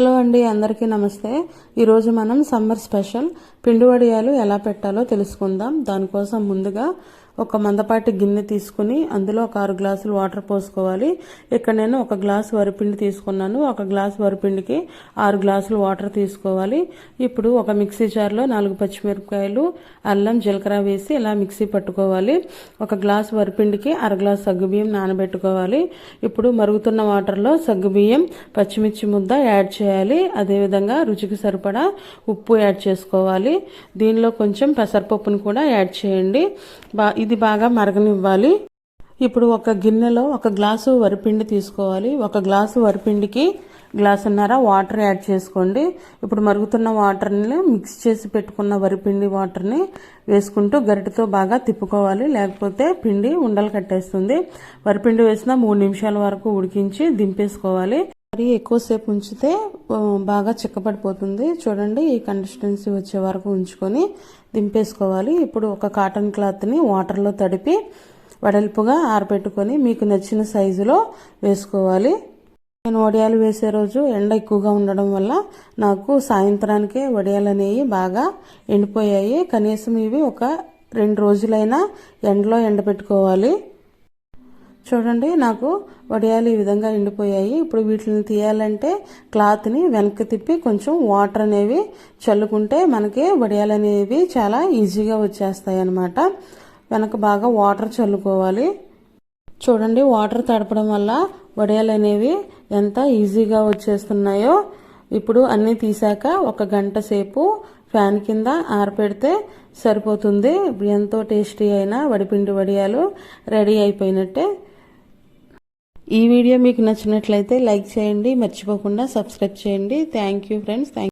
Hello అండి అందరికీ నమస్తే. ఈరోజు మనం సమ్మర్ స్పెషల్ పిండి వడియాలు ఎలా పెట్టాలో తెలుసుకుందాం. దానికోసం ముందుగా ఒక మందపాటి గిన్నె తీసుకుని అందులో ఒక ఆరు గ్లాసులు వాటర్ పోసుకోవాలి. ఇక్కడ నేను ఒక గ్లాస్ వరిపిండి తీసుకున్నాను. ఒక గ్లాస్ వరిపిండికి ఆరు గ్లాసులు వాటర్ తీసుకోవాలి. ఇప్పుడు ఒక మిక్సీ జార్లో నాలుగు పచ్చిమిరపకాయలు అల్లం జీలకర్ర వేసి ఇలా మిక్సీ పట్టుకోవాలి. ఒక గ్లాస్ వరిపిండికి అర గ్లాసు సగ్గుబియ్యం నానబెట్టుకోవాలి. ఇప్పుడు మరుగుతున్న వాటర్లో సగ్గుబియ్యం పచ్చిమిర్చి ముద్ద యాడ్ చేయాలి. అదేవిధంగా రుచికి సరిపడా ఉప్పు యాడ్ చేసుకోవాలి. దీనిలో కొంచెం పెసరపప్పును కూడా యాడ్ చేయండి. బా ఇది బాగా మరగనివ్వాలి. ఇప్పుడు ఒక గిన్నెలో ఒక గ్లాసు వరిపిండి తీసుకోవాలి. ఒక గ్లాసు వరిపిండికి గ్లాసున్నర వాటర్ యాడ్ చేసుకోండి. ఇప్పుడు మరుగుతున్న వాటర్ని మిక్స్ చేసి పెట్టుకున్న వరిపిండి వాటర్ని వేసుకుంటూ గరిటతో బాగా తిప్పుకోవాలి. లేకపోతే పిండి ఉండలు కట్టేస్తుంది. వరిపిండి వేసిన మూడు నిమిషాల వరకు ఉడికించి దింపేసుకోవాలి. మరి ఎక్కువసేపు ఉంచితే బాగా చిక్కపడిపోతుంది చూడండి ఈ కన్సిస్టెన్సీ వచ్చే వరకు ఉంచుకొని దింపేసుకోవాలి. ఇప్పుడు ఒక కాటన్ క్లాత్ని వాటర్లో తడిపి వడల్పుగా ఆరబెట్టుకొని మీకు నచ్చిన సైజులో వేసుకోవాలి. నేను వడియాలు వేసే రోజు ఎండ ఎక్కువగా ఉండడం వల్ల నాకు సాయంత్రానికే వడియాలు అనేవి బాగా ఎండిపోయాయి. కనీసం ఇవి ఒక రెండు రోజులైనా ఎండలో ఎండబెట్టుకోవాలి. చూడండి నాకు వడియాలు ఈ విధంగా ఎండిపోయాయి ఇప్పుడు వీటిని తీయాలంటే క్లాత్ని వెనక్కి తిప్పి కొంచెం వాటర్ అనేవి చల్లుకుంటే మనకి వడియాలు అనేవి చాలా ఈజీగా వచ్చేస్తాయి అన్నమాట వెనక బాగా వాటర్ చల్లుకోవాలి. చూడండి వాటర్ తడపడం వల్ల వడియాలు అనేవి ఎంత ఈజీగా వచ్చేస్తున్నాయో. ఇప్పుడు అన్నీ తీసాక ఒక గంట సేపు ఫ్యాన్ కింద ఆరపెడితే సరిపోతుంది. ఎంతో టేస్టీ అయిన వడిపిండి వడియాలు రెడీ అయిపోయినట్టే. ఈ వీడియో మీకు నచ్చినట్లయితే లైక్ చేయండి మర్చిపోకుండా సబ్స్క్రైబ్ చేయండి. Thank you friends thank